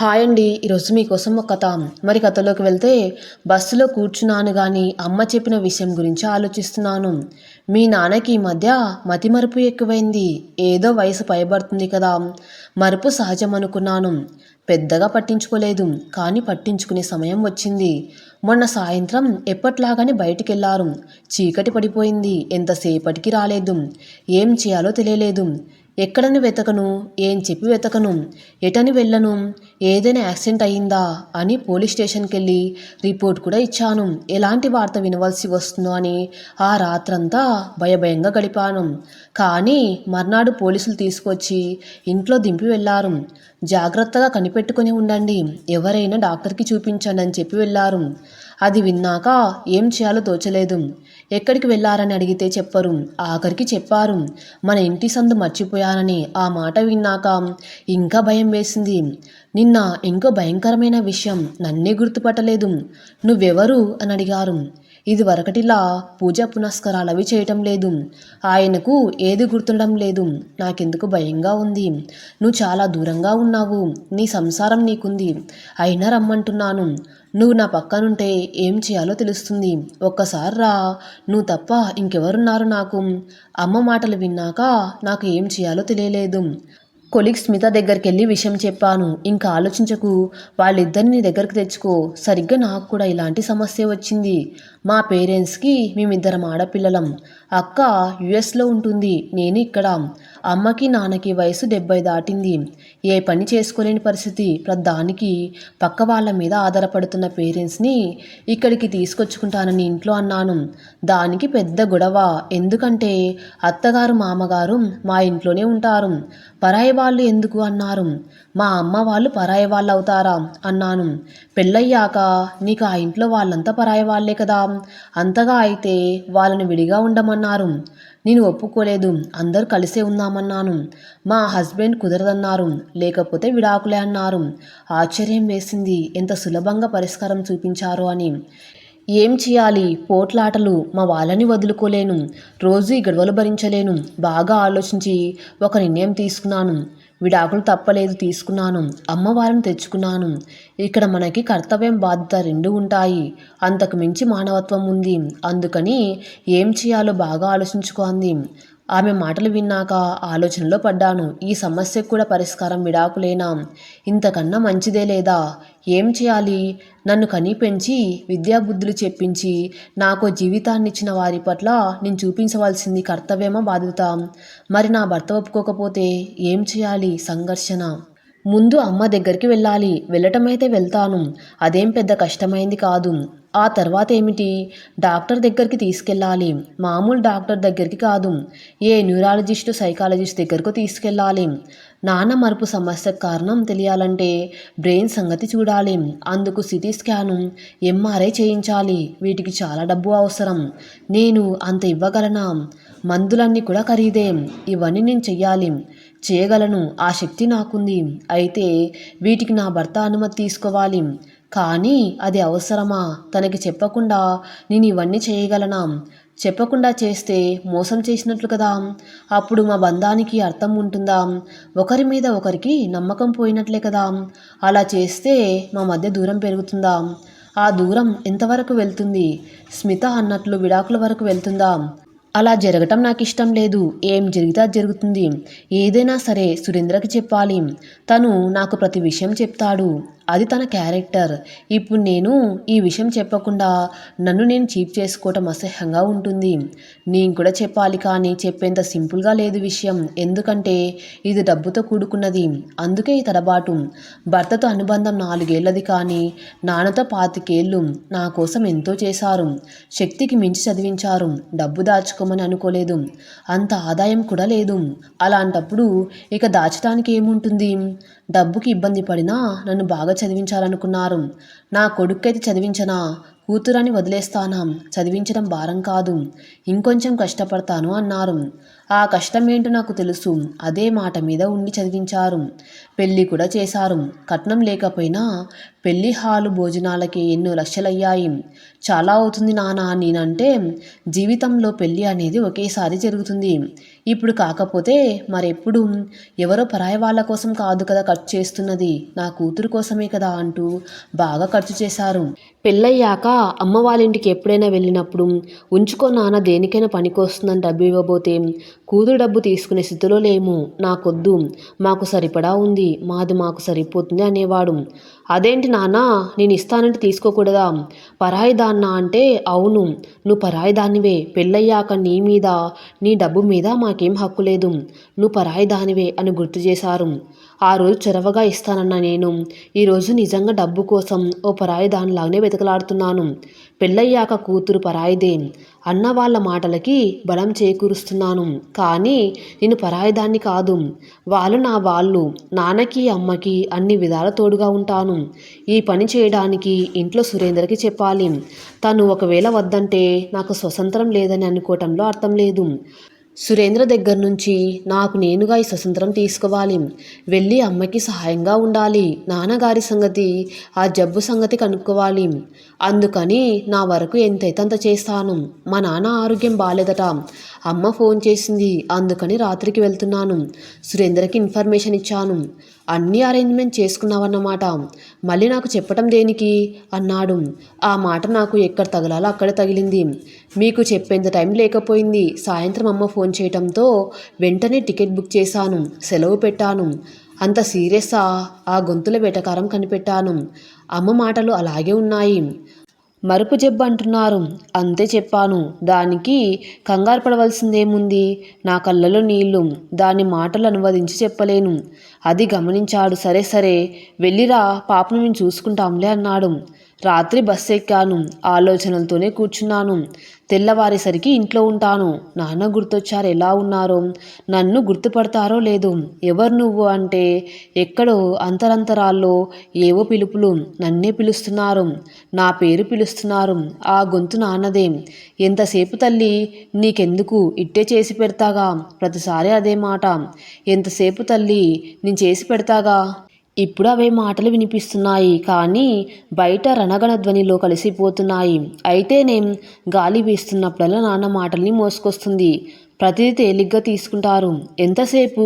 Hi అండి ఈరోజు మీకోసం ఒక కథ. మరి కథలోకి వెళ్తే బస్సులో కూర్చున్నాను కానీ అమ్మ చెప్పిన విషయం గురించి ఆలోచిస్తున్నాను. మీ నాన్నకి ఈ మధ్య మతిమరుపు ఎక్కువైంది. ఏదో వయసు పైబడుతుంది కదా. మరుపు సహజం అనుకున్నాను పెద్దగా పట్టించుకోలేదు కానీ పట్టించుకునే సమయం వచ్చింది. మొన్న సాయంత్రం ఎప్పట్లాగానే బయటికెళ్ళారు. చీకటి పడిపోయింది. ఎంతసేపటికి రాలేదు. ఏం చేయాలో తెలియలేదు. ఎక్కడని వెతకను ఏం చెప్పి వెతకను ఎటని వెళ్ళను ఏదైనా యాక్సిడెంట్ అయ్యిందా అని పోలీస్ స్టేషన్కి వెళ్ళి రిపోర్ట్ కూడా ఇచ్చాను. ఎలాంటి వార్త వినవలసి వస్తుందో అని ఆ రాత్రంతా భయభయంగా గడిపాను. కానీ మర్నాడు పోలీసులు తీసుకొచ్చి ఇంట్లో దింపి వెళ్ళారు జాగ్రత్తగా కనిపెట్టుకుని ఉండండి. ఎవరైనా డాక్టర్కి చూపించండి అని చెప్పి వెళ్ళారు అది విన్నాక ఏం చేయాలో తోచలేదు. ఎక్కడికి వెళ్ళారని అడిగితే చెప్పరు. ఆఖరికి చెప్పారు. మన ఇంటి సందు మర్చిపోయానని ఆ మాట విన్నాక ఇంకా భయం వేసింది. నిన్న ఇంకో భయంకరమైన విషయం నన్నే గుర్తుపట్టలేదు. నువ్వెవరు? అని అడిగారు. ఇదివరకటిలా పూజా పూజ పునస్కారాలు అవి చేయటం లేదు. ఆయనకు ఏది గుర్తుండడం లేదు. నాకెందుకు భయంగా ఉంది. నువ్వు చాలా దూరంగా ఉన్నావు. నీ సంసారం నీకుంది. అయినా రమ్మంటున్నాను. నువ్వు నా పక్కనుంటే ఏం చేయాలో తెలుస్తుంది. ఒక్కసారి రా. నువ్వు తప్ప ఇంకెవరున్నారు నాకు? అమ్మ మాటలు విన్నాక నాకు ఏం చేయాలో తెలియలేదు. కొలిగ్ స్మిత దగ్గరికి వెళ్ళి విషయం చెప్పాను. ఇంకా ఆలోచించకు. వాళ్ళిద్దరిని నీ దగ్గరికి తెచ్చుకో. సరిగ్గా నాకు కూడా ఇలాంటి సమస్య వచ్చింది. మా పేరెంట్స్కి మేమిద్దరం ఆడపిల్లలం. అక్క యుఎస్లో ఉంటుంది నేను ఇక్కడ. అమ్మకి నాన్నకి వయసు డెబ్బై దాటింది. ఏ పని చేసుకోలేని పరిస్థితి. ప్రధానికి పక్క వాళ్ళ మీద ఆధారపడుతున్న పేరెంట్స్ని ఇక్కడికి తీసుకొచ్చుకుంటానని ఇంట్లో అన్నాను. దానికి పెద్ద గొడవ. ఎందుకంటే అత్తగారు మామగారు మా ఇంట్లోనే ఉంటారు. పరాయి వాళ్ళు ఎందుకు అన్నారు? మా అమ్మ వాళ్ళు పరాయి వాళ్ళు అవుతారా అన్నాను. పెళ్ళయ్యాక నీకు ఆ ఇంట్లో వాళ్ళంతా పరాయి వాళ్ళే కదా. అంతగా అయితే వాళ్ళని విడిగా ఉండమన్నారు. నేను ఒప్పుకోలేదు. అందరూ కలిసే ఉందామన్నాను. మా హస్బెండ్ కుదరదన్నారు. లేకపోతే విడాకులే అన్నారు. ఆశ్చర్యం వేసింది. ఎంత సులభంగా పరిష్కారం చూపించారు అని. ఏం చేయాలి? పోట్లాటలు మా వాళ్ళని వదులుకోలేను. రోజు గొడవలు భరించలేను. బాగా ఆలోచించి ఒక నిర్ణయం తీసుకున్నాను. విడాకులు తప్పలేదు తీసుకున్నాను. అమ్మవారిని తెచ్చుకున్నాను. ఇక్కడ మనకి కర్తవ్యం బాధ్యత రెండు ఉంటాయి. అంతకు మించి మానవత్వం ఉంది. అందుకని ఏం చేయాలో బాగా ఆలోచించుకోంది. ఆమె మాటలు విన్నాక ఆలోచనలో పడ్డాను. ఈ సమస్యకు కూడా పరిష్కారం విడాకులేనా? ఇంతకన్నా మంచిదే లేదా? ఏం చేయాలి? నన్ను కని పెంచి విద్యాబుద్ధులు చెప్పించి నాకు జీవితాన్ని ఇచ్చిన వారి పట్ల నేను చూపించవలసింది కర్తవ్యమా బాధ్యత? మరి నా భర్త ఒప్పుకోకపోతే ఏం చేయాలి? సంఘర్షణ. ముందు అమ్మ దగ్గరికి వెళ్ళాలి. వెళ్ళటం అయితే వెళ్తాను. అదేం పెద్ద కష్టమైంది కాదు. ఆ తర్వాత ఏమిటి డాక్టర్ దగ్గరికి తీసుకెళ్ళాలి. మామూలు డాక్టర్ దగ్గరికి కాదు. ఏ న్యూరాలజిస్టు సైకాలజిస్ట్ దగ్గరకు తీసుకెళ్ళాలి. నాన్న మరుపు సమస్యకు కారణం తెలియాలంటే బ్రెయిన్ సంగతి చూడాలి. అందుకు సిటీ స్కాను ఎంఆర్ఐ చేయించాలి. వీటికి చాలా డబ్బు అవసరం. నేను అంత ఇవ్వగలనా? మందులన్నీ కూడా ఖరీదే. ఇవన్నీ నేను చెయ్యాలి. చేయగలను. ఆ శక్తి నాకుంది. అయితే వీటికి నా భర్త అనుమతి తీసుకోవాలి. కానీ అది అవసరమా? తనకి చెప్పకుండా నేను ఇవన్నీ చేయగలనా? చెప్పకుండా చేస్తే మోసం చేసినట్లు కదా? అప్పుడు మా బంధానికి అర్థం ఉంటుందా? ఒకరి మీద ఒకరికి నమ్మకం పోయినట్లే కదా? అలా చేస్తే మా మధ్య దూరం పెరుగుతుందా? ఆ దూరం ఎంతవరకు వెళ్తుంది? స్మిత అన్నట్లు విడాకుల వరకు వెళ్తుందా? అలా జరగటం నాకు ఇష్టం లేదు. ఏం జరిగితే అది జరుగుతుంది. ఏదైనా సరే సురేంద్రకి చెప్పాలి. తను నాకు ప్రతి విషయం చెప్తాడు. అది తన క్యారెక్టర్. ఇప్పుడు నేను ఈ విషయం చెప్పకుండా నన్ను నేను చీప్ చేసుకోవటం అసహ్యంగా ఉంటుంది. నేను కూడా చెప్పాలి కానీ చెప్పేంత సింపుల్గా లేదు విషయం. ఎందుకంటే ఇది డబ్బుతో కూడుకున్నది. అందుకే ఈ తడబాటు. భర్తతో అనుబంధం నాలుగేళ్ళది కానీ నాన్నతో పాతికేళ్ళు నా కోసం ఎంతో చేశారు. శక్తికి మించి చదివించారు. డబ్బు దాచుకోమని అనుకోలేదు. అంత ఆదాయం కూడా లేదు. అలాంటప్పుడు ఇక దాచడానికి ఏముంటుంది? డబ్బుకి ఇబ్బంది పడినా నన్ను బాగా చదివించాలనుకున్నారు. నా కొడుక్కైతే చదివించనా? కూతురని వదిలేస్తానా? చదివించడం భారం కాదు. ఇంకొంచెం కష్టపడతాను అన్నారు. ఆ కష్టం ఏంటో నాకు తెలుసు. అదే మాట మీద ఉండి చదివించారు. పెళ్ళి కూడా చేశారు. కట్నం లేకపోయినా పెళ్ళి హాలు భోజనాలకి ఎన్నో లక్షలయ్యాయి. చాలా అవుతుంది నానా నేనంటే జీవితంలో పెళ్ళి అనేది ఒకేసారి జరుగుతుంది. ఇప్పుడు కాకపోతే మరెప్పుడు? ఎవరో పరాయి వాళ్ళ కోసం కాదు కదా ఖర్చు చేస్తున్నది. నా కూతురు కోసమే కదా అంటూ బాగా ఖర్చు చేశారు. పెళ్ళయ్యాక అమ్మ వాళ్ళ ఇంటికి ఎప్పుడైనా వెళ్ళినప్పుడు ఉంచుకో నాన్న దేనికైనా పనికొస్తుందని డబ్బు ఇవ్వబోతే కూతురు డబ్బు తీసుకునే స్థితిలో లేము. నాకొద్దు. మాకు సరిపడా ఉంది. మాది మాకు సరిపోతుంది అనేవాడు. అదేంటి నాన్న నేను ఇస్తానంటే తీసుకోకూడదా? పరాయి దాన్న అంటే అవును. నువ్వు పరాయి దానివే. పెళ్ళయ్యాక నీ మీద నీ డబ్బు మీద మాకేం హక్కు లేదు. నువ్వు పరాయి దానివే అని గుర్తు చేశారు. ఆ రోజు చొరవగా ఇస్తానన్న నేను. ఈరోజు నిజంగా డబ్బు కోసం ఓ పరాయి దానిలాగానే వెతకలాడుతున్నాను. పెళ్ళయ్యాక కూతురు పరాయిదే? అన్న వాళ్ళ మాటలకి బలం చేకూరుస్తున్నాను. కానీ నేను పరాయిదాన్ని కాదు. వాళ్ళు నా వాళ్ళు. నాన్నకి అమ్మకి అన్ని విధాల తోడుగా ఉంటాను. ఈ పని చేయడానికి ఇంట్లో సురేందర్కి చెప్పాలి. తను ఒకవేళ వద్దంటే నాకు స్వతంత్రం లేదని అనుకోవటంలో అర్థం లేదు. సురేంద్ర దగ్గర నుంచి నాకు నేనుగా ఈ స్వతంత్రం తీసుకోవాలి. వెళ్ళి అమ్మకి సహాయంగా ఉండాలి. నాన్నగారి సంగతి ఆ జబ్బు సంగతి కనుక్కోవాలి. అందుకని నా వరకు ఎంతైతే అంత చేస్తాను. మా నాన్న ఆరోగ్యం బాగాలేదట అమ్మ ఫోన్ చేసింది. అందుకని రాత్రికి వెళ్తున్నాను. సురేందర్కి ఇన్ఫర్మేషన్ ఇచ్చాను. అన్ని అరేంజ్మెంట్ చేసుకున్నావన్నమాట. మళ్ళీ నాకు చెప్పటం దేనికి? అన్నాడు. ఆ మాట నాకు ఎక్కడ తగలాలో అక్కడ తగిలింది. మీకు చెప్పేంత టైం లేకపోయింది. సాయంత్రం అమ్మ ఫోన్ చేయటంతో వెంటనే టికెట్ బుక్ చేశాను. సెలవు పెట్టాను. అంత సీరియస్సా? ఆ గొంతుల వెటకారం కనిపెట్టాను. అమ్మ మాటలు అలాగే ఉన్నాయి. మరుపు జబ్బు అంటున్నారు. అంతే చెప్పాను. దానికి కంగారు పడవలసిందేముంది? నా కళ్ళలో నీళ్ళు. దాని మాటలు అనువదించి చెప్పలేను. అది గమనించాడు. సరే సరే. వెళ్ళిరా. పాపను మేము చూసుకుంటాంలే అన్నాడు. రాత్రి బస్సు ఎక్కాను ఆలోచనలతోనే కూర్చున్నాను. తెల్లవారేసరికి ఇంట్లో ఉంటాను. నాన్న గుర్తొచ్చారు. ఎలా ఉన్నారో? నన్ను గుర్తుపడతారో లేదు. ఎవరు నువ్వు అంటే? ఎక్కడో అంతరంతరాల్లో ఏవో పిలుపులు నన్నే పిలుస్తున్నారు. నా పేరు పిలుస్తున్నారు. ఆ గొంతు నాన్నదే. ఎంతసేపు తల్లి? నీకెందుకు ఇట్టే చేసి పెడతాగా? ప్రతిసారి అదే మాట. ఎంతసేపు తల్లి? నేను చేసి పెడతాగా? ఇప్పుడు అవే మాటలు వినిపిస్తున్నాయి కానీ బయట రణగణ ధ్వనిలో కలిసిపోతున్నాయి. అయితేనేం గాలి వీస్తున్నప్పుడల్లా నాన్న మాటల్ని మోసుకొస్తుంది. ప్రతిదీ తేలిగ్గా తీసుకుంటారు. ఎంతసేపు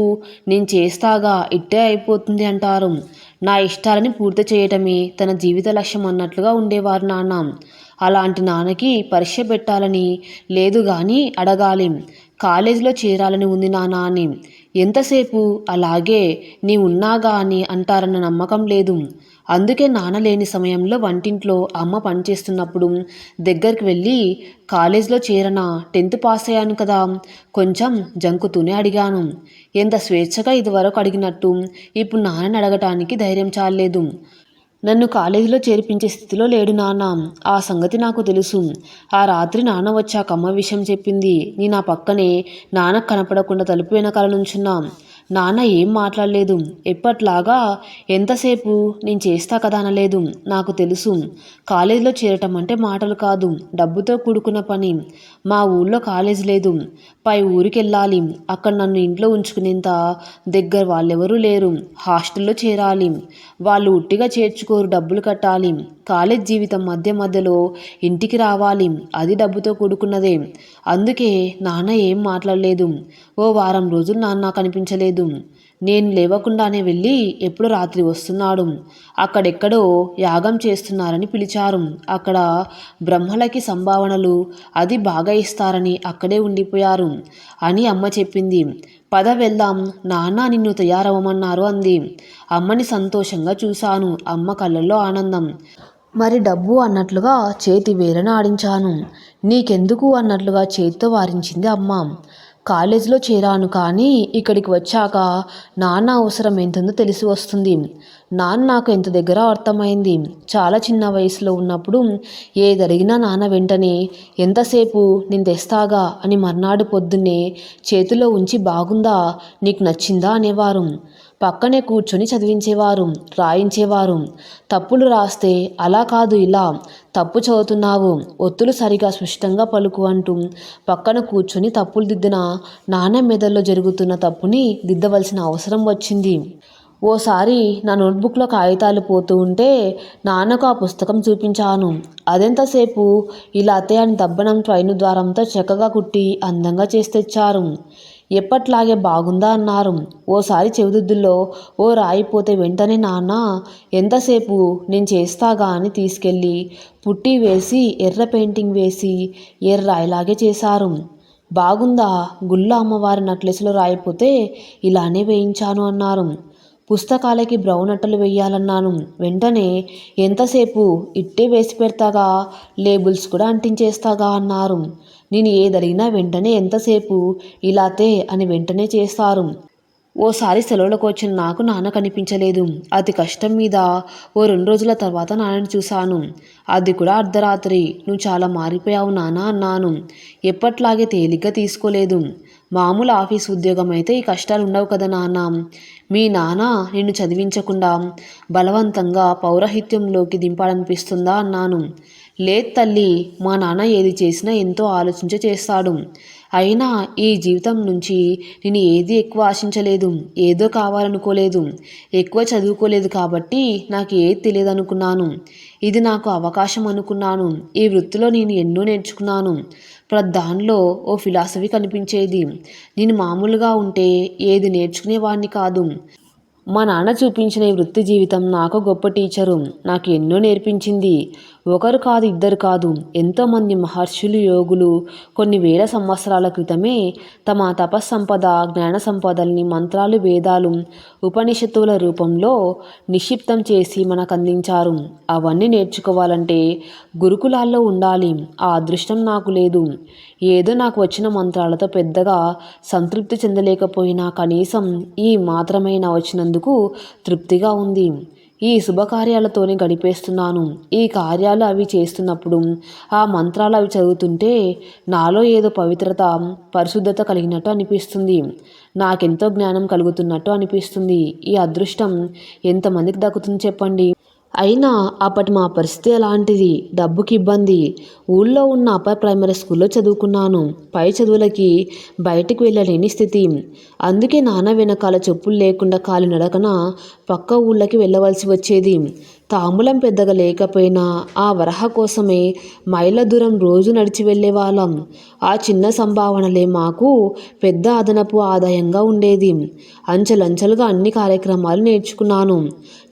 నేను చేస్తాగా ఇట్టే అయిపోతుంది అంటారు. నా ఇష్టాలని పూర్తి చేయటమే తన జీవిత లక్ష్యం అన్నట్లుగా ఉండేవారు నాన్న. అలాంటి నాన్నకి పరీక్ష పెట్టాలని లేదు కానీ అడగాలి. కాలేజీలో చేరాలని ఉంది నాన్న అని. ఎంతసేపు అలాగే నీ ఉన్నాగా అని అంటారన్న నమ్మకం లేదు. అందుకే నాన్న లేని సమయంలో వంటింట్లో అమ్మ పనిచేస్తున్నప్పుడు దగ్గరికి వెళ్ళి కాలేజ్లో చేరనా? టెన్త్ పాస్ అయ్యాను కదా. కొంచెం జంకుతూనే అడిగాను. ఎంత స్వేచ్ఛగా ఇదివరకు అడిగినట్టు. ఇప్పుడు నాన్నని అడగటానికి ధైర్యం చాలేదు నన్ను కాలేజీలో చేర్పించే స్థితిలో లేడు నాన్న. ఆ సంగతి నాకు తెలుసు. ఆ రాత్రి నాన్న వచ్చాక అమ్మ విషయం చెప్పింది. నేను ఆ పక్కనే నాన్న కనపడకుండా తలుపు వెనకాల నుంచున్నాం. నాన్న ఏం మాట్లాడలేదు. ఎప్పట్లాగా? ఎంతసేపు? నేను చేస్తా కదా అనలేదు. నాకు తెలుసు. కాలేజీలో చేరటం అంటే మాటలు కాదు. డబ్బుతో కూడుకున్న పని. మా ఊళ్ళో కాలేజ్ లేదు. పై ఊరికి వెళ్ళాలి అక్కడ నన్ను ఇంట్లో ఉంచుకునేంత దగ్గర వాళ్ళెవరూ లేరు. హాస్టల్లో చేరాలి. వాళ్ళు ఉట్టిగా చేర్చుకోరు. డబ్బులు కట్టాలి. కాలేజ్ జీవితం మధ్య మధ్యలో ఇంటికి రావాలి. అది డబ్బుతో కూడుకున్నదే. అందుకే నాన్న ఏం మాట్లాడలేదు. ఓ వారం రోజులు నాన్న కనిపించలేదు. నేను లేవకుండానే వెళ్ళి ఎప్పుడు రాత్రి వస్తున్నాడు. అక్కడెక్కడో యాగం చేస్తున్నారని పిలిచారు. అక్కడ బ్రహ్మలకి సంభావనలు అది బాగా ఇస్తారని అక్కడే ఉండిపోయారు అని అమ్మ చెప్పింది. పద వెళ్దాం. నాన్న నిన్ను తయారవ్వమన్నారు అంది. అమ్మని సంతోషంగా చూశాను. అమ్మ కళ్ళల్లో ఆనందం. మరి డబ్బు అన్నట్లుగా చేతి వేరన ఆడించాను. నీకెందుకు అన్నట్లుగా చేతితో వారించింది అమ్మ. కాలేజీలో చేరాను కానీ ఇక్కడికి వచ్చాక నాన్న అవసరం ఎంతుందో తెలిసి వస్తుంది. నాన్న నాకు ఎంత దగ్గర అర్థమైంది. చాలా చిన్న వయసులో ఉన్నప్పుడు ఏదడిగినా నాన్న వెంటనే ఎంతసేపు? నేను తెస్తాగా? అని మర్నాడు పొద్దున్నే చేతిలో ఉంచి బాగుందా? నీకు నచ్చిందా? అనేవారు. పక్కనే కూర్చొని చదివించేవారు రాయించేవారు. తప్పులు రాస్తే అలా కాదు ఇలా. తప్పు చదువుతున్నావు ఒత్తులు సరిగా స్పష్టంగా పలుకు అంటూ పక్కన కూర్చొని తప్పులు దిద్దిన నాన్న మెదల్లో జరుగుతున్న తప్పుని దిద్దవలసిన అవసరం వచ్చింది. ఓసారి నా నోట్బుక్లో కాగితాలు పోతూ ఉంటే నాన్నకు ఆ పుస్తకం చూపించాను. అదెంతసేపు? ఇలా అతే అని దబ్బనం ట్రైను ద్వారంతో చక్కగా కుట్టి అందంగా చేసి తెచ్చారు. ఎప్పట్లాగే బాగుందా అన్నారు. ఓసారి చెవిదిద్దుల్లో ఓ రాయిపోతే వెంటనే నాన్న ఎంతసేపు నేను చేస్తాగా అని తీసుకెళ్ళి పుట్టి వేసి ఎర్ర పెయింటింగ్ వేసి ఎర్రాయిలాగే చేశారు. బాగుందా గుళ్ళ అమ్మవారి నక్లెస్లో రాయిపోతే ఇలానే వేయించాను అన్నారు. పుస్తకాలకి బ్రౌన్ అట్టలు వేయాలన్నాను. వెంటనే ఎంతసేపు ఇట్టే వేసి పెడతాగా లేబుల్స్ కూడా అంటించేస్తాగా అన్నారు. నేను ఏదడిగినా వెంటనే ఎంతసేపు? ఇలాతే అని వెంటనే చేస్తారు. ఓసారి సెలవులకు వచ్చిన నాకు నాన్న కనిపించలేదు. అతి కష్టం మీద ఓ రెండు రోజుల తర్వాత నాన్నని చూశాను. అది కూడా అర్ధరాత్రి. నువ్వు చాలా మారిపోయావు నాన్న అన్నాను. ఎప్పట్లాగే తేలిగ్గా తీసుకోలేదు. మామూలు ఆఫీస్ ఉద్యోగం అయితే ఈ కష్టాలు ఉండవు కదా నాన్న. మీ నాన్న నిన్ను చదివించకుండా బలవంతంగా పౌరహిత్యంలోకి దింపాలనిపిస్తుందా అన్నాను. లేదు తల్లి మా నాన్న ఏది చేసినా ఎంతో ఆలోచించే చేస్తాడు. అయినా ఈ జీవితం నుంచి నేను ఏది ఎక్కువ ఆశించలేదు ఏదో కావాలనుకోలేదు ఎక్కువ చదువుకోలేదు కాబట్టి నాకు ఏది తెలియదు అనుకున్నాను ఇది నాకు అవకాశం అనుకున్నాను. ఈ వృత్తిలో నేను ఎన్నో నేర్చుకున్నాను. ప్రతి దానిలో ఓ ఫిలాసఫీ కనిపించేది. నేను మామూలుగా ఉంటే ఏది నేర్చుకునేవాడిని కాదు. మా నాన్న చూపించిన ఈ వృత్తి జీవితం నాకు గొప్ప టీచరు. నాకు ఎన్నో నేర్పించింది. ఒకరు కాదు ఇద్దరు కాదు. ఎంతోమంది మహర్షులు యోగులు కొన్ని వేల సంవత్సరాల క్రితమే తమ తపస్సంపద జ్ఞాన సంపదల్ని మంత్రాలు వేదాలు ఉపనిషత్తుల రూపంలో నిక్షిప్తం చేసి మనకు అందించారు అవన్నీ నేర్చుకోవాలంటే గురుకులాల్లో ఉండాలి. ఆ అదృష్టం నాకు లేదు. ఏదో నాకు వచ్చిన మంత్రాలతో పెద్దగా సంతృప్తి చెందలేకపోయినా కనీసం ఈ మాత్రమైనా వచ్చినందుకు తృప్తిగా ఉంది. ఈ శుభకార్యాలతోనే గడిపేస్తున్నాను. ఈ కార్యాలు అవి చేస్తున్నప్పుడు ఆ మంత్రాలు అవి చదువుతుంటే నాలో ఏదో పవిత్రత పరిశుద్ధత కలిగినట్టు అనిపిస్తుంది. నాకెంతో జ్ఞానం కలుగుతున్నట్టు అనిపిస్తుంది. ఈ అదృష్టం ఎంతమందికి దక్కుతుంది చెప్పండి? అయినా అప్పటి మా పరిస్థితి ఎలాంటిది డబ్బుకి ఇబ్బంది. ఊళ్ళో ఉన్న అప్పర్ ప్రైమరీ స్కూల్లో చదువుకున్నాను. పై చదువులకి బయటికి వెళ్ళలేని స్థితి. అందుకే నాన్న వెనకాల చెప్పులు లేకుండా కాలినడకన పక్క ఊళ్ళకి వెళ్ళవలసి వచ్చేది. తాంబూలం పెద్దగా లేకపోయినా ఆ వరహ కోసమే మైళ్ళ దూరం రోజు నడిచి వెళ్ళే వాళ్ళం. ఆ చిన్న సంభావనలే మాకు పెద్ద అదనపు ఆదాయంగా ఉండేది. అంచెలంచెలుగా అన్ని కార్యక్రమాలు నేర్చుకున్నాను.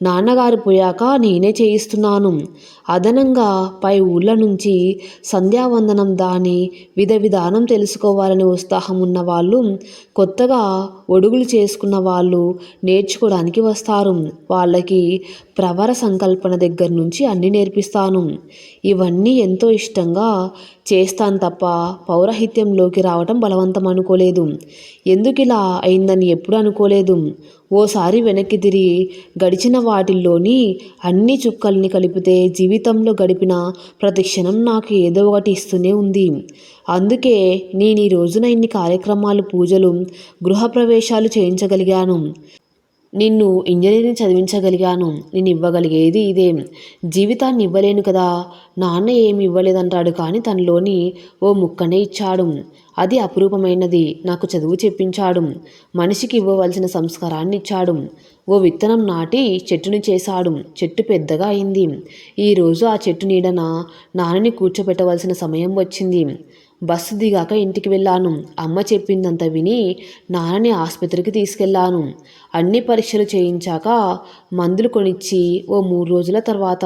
నాన్నగారు పోయాక నేనే చేయిస్తున్నాను. అదనంగా పై ఊళ్ళ నుంచి సంధ్యావందనం దాని విధ విధానం తెలుసుకోవాలని ఉత్సాహం ఉన్న వాళ్ళు కొత్తగా ఒడుగులు చేసుకున్న వాళ్ళు నేర్చుకోవడానికి వస్తారు. వాళ్ళకి ప్రవర సంకల్పన దగ్గర నుంచి అన్నీ నేర్పిస్తాను. ఇవన్నీ ఎంతో ఇష్టంగా చేస్తాను తప్ప పౌరహిత్యంలోకి రావటం బలవంతం అనుకోలేదు. ఎందుకు ఇలా అయిందని ఎప్పుడు అనుకోలేదు. ఓసారి వెనక్కి తిరిగి గడిచిన వాటిల్లోని అన్ని చుక్కల్ని కలిపితే జీవితంలో గడిపిన ప్రతి క్షణం నాకు ఏదో ఒకటి ఇస్తూనే ఉంది. అందుకే నేను ఈ రోజున ఇన్ని కార్యక్రమాలు పూజలు గృహప్రవేశాలు చేయించగలిగాను. నిన్ను ఇంజనీరింగ్ చదివించగలిగాను నేను ఇవ్వగలిగేది ఇదే. జీవితాన్ని ఇవ్వలేను కదా నాన్న ఏమి ఇవ్వలేదంటాడు కానీ తనలోని ఓ ముక్కనే ఇచ్చాడు. అది అపురూపమైనది నాకు చదువు చెప్పించాడు. మనిషికి ఇవ్వవలసిన సంస్కారాన్ని ఇచ్చాడు. ఓ విత్తనం నాటి చెట్టుని చేశాడు. చెట్టు పెద్దగా అయింది. ఈరోజు ఆ చెట్టు నీడన నాన్నని కూర్చోబెట్టవలసిన సమయం వచ్చింది. బస్సు దిగాక ఇంటికి వెళ్ళాను. అమ్మ చెప్పిందంత విని నాన్నని ఆసుపత్రికి తీసుకెళ్ళాను. అన్ని పరీక్షలు చేయించాక మందులు కొనిచ్చి ఓ మూడు రోజుల తర్వాత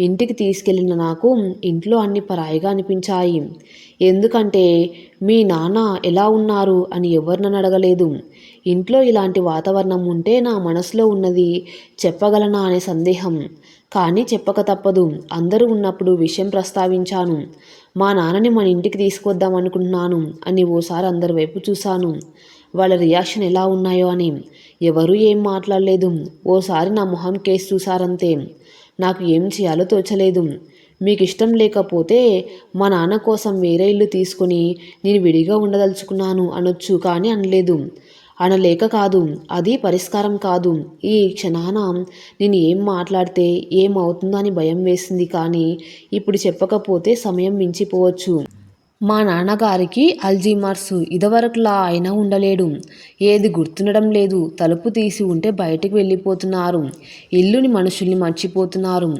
ఇంటికి తీసుకెళ్ళిన నాకు ఇంట్లో అన్ని పరాయిగా అనిపించాయి. ఎందుకంటే మీ నాన్న ఎలా ఉన్నారు అని ఎవరు నన్ను అడగలేదు. ఇంట్లో ఇలాంటి వాతావరణం ఉంటే నా మనసులో ఉన్నది చెప్పగలనా అనే సందేహం. కానీ చెప్పక తప్పదు. అందరూ ఉన్నప్పుడు విషయం ప్రస్తావించాను. మా నాన్నని మన ఇంటికి తీసుకొద్దాం అనుకుంటున్నాను అని ఓసారి అందరి వైపు చూశాను. వాళ్ళ రియాక్షన్ ఎలా ఉన్నాయో అని. ఎవరూ ఏం మాట్లాడలేదు. ఓసారి నా మొహం కేసు చూసారంతే నాకు ఏం చేయాలో తోచలేదు. మీకు ఇష్టం లేకపోతే మా నాన్న కోసం వేరే ఇల్లు తీసుకుని నేను విడిగా ఉండదలుచుకున్నాను అనొచ్చు కానీ అనలేదు. అనలేక కాదు. అది పరిష్కారం కాదు. ఈ క్షణాన నేను ఏం మాట్లాడితే ఏమవుతుందో అని భయం వేసింది కానీ ఇప్పుడు చెప్పకపోతే సమయం మించిపోవచ్చు. మా నాన్నగారికి అల్జీమర్స్ ఇదివరకులా అయినా ఉండలేడు. ఏది గుర్తుండడం లేదు. తలుపు తీసి ఉంటే బయటికి వెళ్ళిపోతున్నారు. ఇల్లుని మనుషుల్ని మర్చిపోతున్నారు.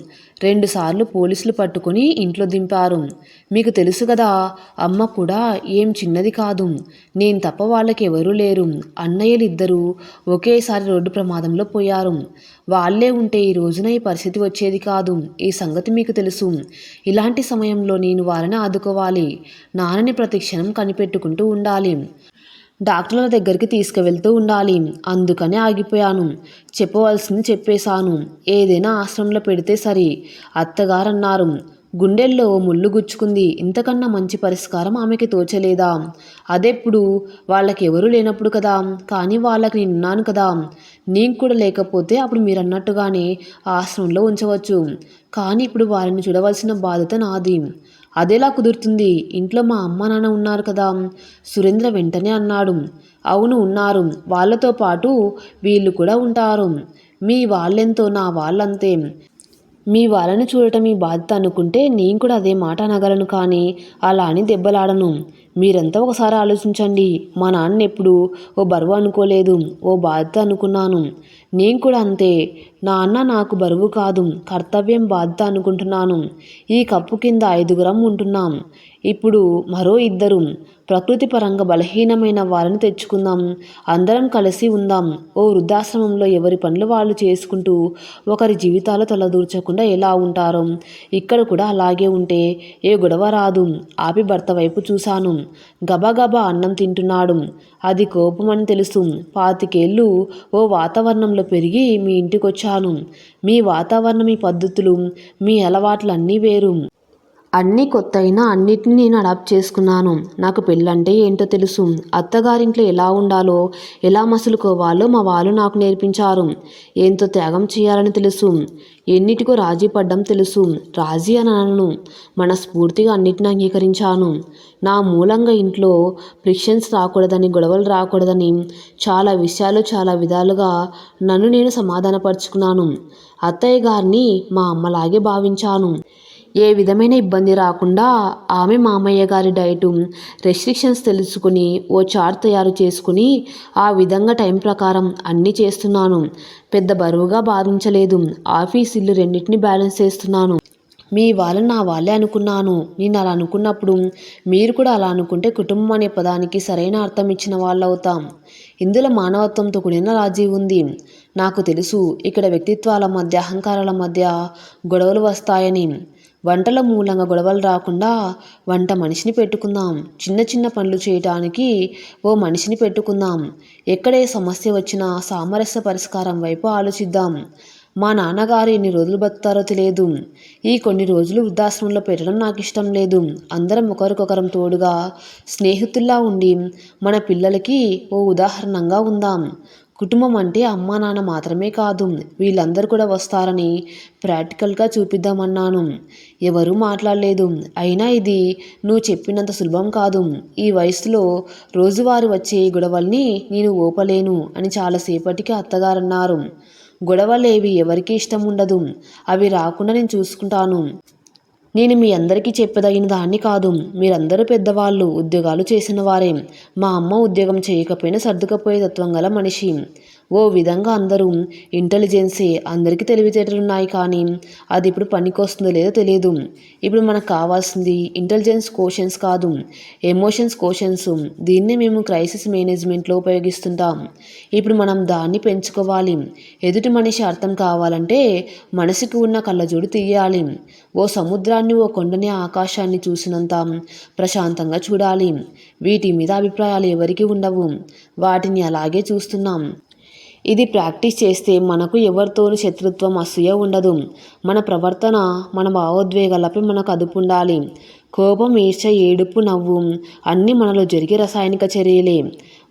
రెండుసార్లు పోలీసులు పట్టుకుని ఇంట్లో దింపారు. మీకు తెలుసు కదా అమ్మ కూడా ఏం చిన్నది కాదు. నేను తప్ప వాళ్ళకి ఎవరూ లేరు. అన్నయ్యలిద్దరూ ఒకేసారి రోడ్డు ప్రమాదంలో పోయారు. వాళ్ళే ఉంటే ఈ రోజున ఈ పరిస్థితి వచ్చేది కాదు. ఈ సంగతి మీకు తెలుసు. ఇలాంటి సమయంలో నేను వారిని ఆదుకోవాలి. నాన్నని ప్రతి క్షణం కనిపెట్టుకుంటూ ఉండాలి. డాక్టర్ల దగ్గరికి తీసుకువెళ్తూ ఉండాలి. అందుకని ఆగిపోయాను. చెప్పవలసింది చెప్పేశాను. ఏదైనా ఆశ్రమంలో పెడితే సరి. అత్తగారు అన్నారు గుండెల్లో ముళ్ళు గుచ్చుకుంది. ఇంతకన్నా మంచి పరిష్కారం ఆమెకి తోచలేదా? అదెప్పుడు? వాళ్ళకి ఎవరు లేనప్పుడు కదా. కానీ వాళ్ళకి నేనున్నాను కదా. నేను కూడా లేకపోతే అప్పుడు మీరు అన్నట్టుగానే ఆశ్రమంలో ఉంచవచ్చు. కానీ ఇప్పుడు వారిని చూడవలసిన బాధ్యత నాది. అదెలా కుదురుతుంది. ఇంట్లో మా అమ్మ నాన్న ఉన్నారు కదా. సురేంద్ర వెంటనే అన్నాడు. అవును ఉన్నారు. వాళ్ళతో పాటు వీళ్ళు కూడా ఉంటారు. మీ వాళ్ళెంతో నా వాళ్ళంతే. మీ వాళ్ళని చూడటం మీ బాధ్యత అనుకుంటే నేను కూడా అదే మాట అనగలను కానీ అలా అని దెబ్బలాడను. మీరంతా ఒకసారి ఆలోచించండి. మా నాన్న ఎప్పుడు ఓ బరువు అనుకోలేదు ఓ బాధ్యత అనుకున్నాను. నేను కూడా అంతే. నాన్న నాకు బరువు కాదు కర్తవ్యం బాధ్యత అనుకుంటున్నాను. ఈ కప్పు కింద ఐదుగురం ఉంటున్నాం. ఇప్పుడు మరో ఇద్దరు ప్రకృతి పరంగా బలహీనమైన వారిని తెచ్చుకుందాం. అందరం కలిసి ఉందాం. ఓ వృద్ధాశ్రమంలో ఎవరి పనులు వాళ్ళు చేసుకుంటూ ఒకరి జీవితాలు తలదూర్చకుండా ఎలా ఉంటారో. ఇక్కడ కూడా అలాగే ఉంటే ఏ గొడవ రాదు. ఆపి భర్త వైపు చూశాను. గబగబా అన్నం తింటున్నాడు. అది కోపం అని తెలుసు. పాతికేళ్ళు ఓ వాతావరణంలో పెరిగి మీ ఇంటికొచ్చాను. వచ్చాను మీ వాతావరణం మీ పద్ధతులు మీ అలవాట్లు అన్నీ వేరు. అన్నీ కొత్త అయినా అన్నిటిని నేను అడాప్ట్ చేసుకున్నాను. నాకు పెళ్ళంటే ఏంటో తెలుసు. అత్తగారింట్లో ఎలా ఉండాలో ఎలా మసులుకోవాలో మా వాళ్ళు నాకు నేర్పించారు. ఎంతో త్యాగం చేయాలని తెలుసు. ఎన్నిటికో రాజీ పడ్డం తెలుసు. రాజీ అని అనను. మనస్ఫూర్తిగా అన్నిటిని అంగీకరించాను. నా మూలంగా ఇంట్లో ఫ్రిక్షన్స్ రాకూడదని గొడవలు రాకూడదని చాలా విషయాలు చాలా విధాలుగా నన్ను నేను సమాధానపరుచుకున్నాను. అత్తయ్య గారిని మా అమ్మలాగే భావించాను. ఏ విధమైన ఇబ్బంది రాకుండా ఆమె మామయ్య గారి డైటు రెస్ట్రిక్షన్స్ తెలుసుకుని ఓ చార్ట్ తయారు చేసుకుని ఆ విధంగా టైం ప్రకారం అన్నీ చేస్తున్నాను. పెద్ద బరువుగా భావించలేదు ఆఫీస్ ఇల్లు రెండింటిని బ్యాలెన్స్ చేస్తున్నాను. మీ వాళ్ళని నా వాళ్ళే అనుకున్నాను. నేను అలా అనుకున్నప్పుడు మీరు కూడా అలా అనుకుంటే కుటుంబం అనే పదానికి సరైన అర్థం ఇచ్చిన వాళ్ళు అవుతాం. ఇందులో మానవత్వంతో కూడిన రాజీ ఉంది. నాకు తెలుసు ఇక్కడ వ్యక్తిత్వాల మధ్య అహంకారాల మధ్య గొడవలు వస్తాయని. వంటల మూలంగా గొడవలు రాకుండా వంట మనిషిని పెట్టుకుందాం. చిన్న చిన్న పనులు చేయటానికి ఓ మనిషిని పెట్టుకుందాం. ఎక్కడే సమస్య వచ్చినా సామరస్య పరిష్కారం వైపు ఆలోచిద్దాం. మా నాన్నగారు ఎన్ని రోజులు బతుకుతారో తెలియదు. ఈ కొన్ని రోజులు వృద్ధాశ్రమంలో పెట్టడం నాకు ఇష్టం లేదు. అందరం ఒకరికొకరం తోడుగా స్నేహితుల్లా ఉండి మన పిల్లలకి ఓ ఉదాహరణంగా ఉందాం. కుటుంబం అంటే అమ్మా నాన్న మాత్రమే కాదు. వీళ్ళందరూ కూడా వస్తారని ప్రాక్టికల్గా చూపిద్దామన్నాను. ఎవరూ మాట్లాడలేదు. అయినా ఇది నువ్వు చెప్పినంత సులభం కాదు. ఈ వయసులో రోజువారి వచ్చే గొడవల్ని నేను ఓపలేను అని చాలాసేపటికి అత్తగారన్నారు. గొడవలేవి ఎవరికి ఇష్టం ఉండదు. అవి రాకుండా నేను చూసుకుంటాను. నేను మీ అందరికీ చెప్పదగిన దాన్ని కాదు. మీరందరూ పెద్దవాళ్ళు ఉద్యోగాలు చేసిన వారే మా అమ్మ ఉద్యోగం చేయకపోయినా సర్దుకపోయే తత్వం గల మనిషి. ఓ విధంగా అందరూ ఇంటెలిజెన్సీ అందరికీ తెలివితేటలు ఉన్నాయి కానీ అది ఇప్పుడు పనికొస్తుందో లేదో తెలియదు. ఇప్పుడు మనకు కావాల్సింది ఇంటెలిజెన్స్ కోషన్స్ కాదు ఎమోషన్స్ కోషన్స్ దీన్ని మేము క్రైసిస్ మేనేజ్మెంట్లో ఉపయోగిస్తుంటాం. ఇప్పుడు మనం దాన్ని పెంచుకోవాలి. ఎదుటి మనిషి అర్థం కావాలంటే మనసుకు ఉన్న కళ్ళజోడు తీయాలి. ఓ సముద్రాన్ని ఓ కొండని ఆకాశాన్ని చూసినంత ప్రశాంతంగా చూడాలి. వీటి మీద అభిప్రాయాలు ఎవరికి ఉండవు. వాటిని అలాగే చూస్తున్నాం. ఇది ప్రాక్టీస్ చేస్తే మనకు ఎవరితోనూ శత్రుత్వం అసూయ ఉండదు. మన ప్రవర్తన మన భావోద్వేగాలపై మనకు అదుపు ఉండాలి. కోపం ఈర్ష ఏడుపు నవ్వు అన్నీ మనలో జరిగే రసాయనిక చర్యలే.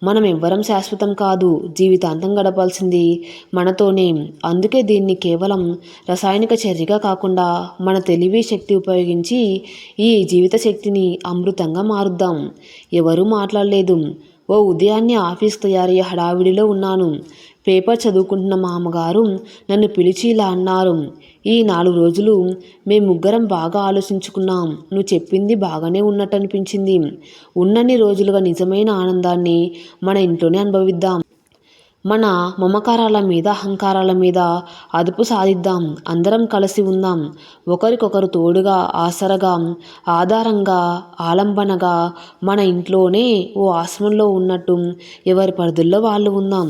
మనం ఎవ్వరం శాశ్వతం కాదు. జీవితాంతం గడపాల్సింది మనతోనే. అందుకే దీన్ని కేవలం రసాయనిక చర్యగా కాకుండా మన తెలివి శక్తి ఉపయోగించి ఈ జీవిత శక్తిని అమృతంగా మారుద్దాం. ఎవరూ మాట్లాడలేదు. ఓ ఉదయాన్నే ఆఫీస్ తయారయ్యే హడావిడిలో ఉన్నాను. పేపర్ చదువుకుంటున్న మామగారు నన్ను పిలిచి ఇలా అన్నారు. ఈ నాలుగు రోజులు మేము ముగ్గురం బాగా ఆలోచించుకున్నాం. నువ్వు చెప్పింది బాగానే ఉన్నట్టు అనిపించింది ఉన్నన్ని రోజులుగా నిజమైన ఆనందాన్ని మన ఇంట్లోనే అనుభవిద్దాం. మన మమకారాల మీద అహంకారాల మీద అదుపు సాధిద్దాం. అందరం కలిసి ఉందాం. ఒకరికొకరు తోడుగా ఆసరగా ఆధారంగా ఆలంబనగా మన ఇంట్లోనే ఓ ఆశ్రమంలో ఉన్నట్టు ఎవరి పరిధుల్లో వాళ్ళు ఉందాం.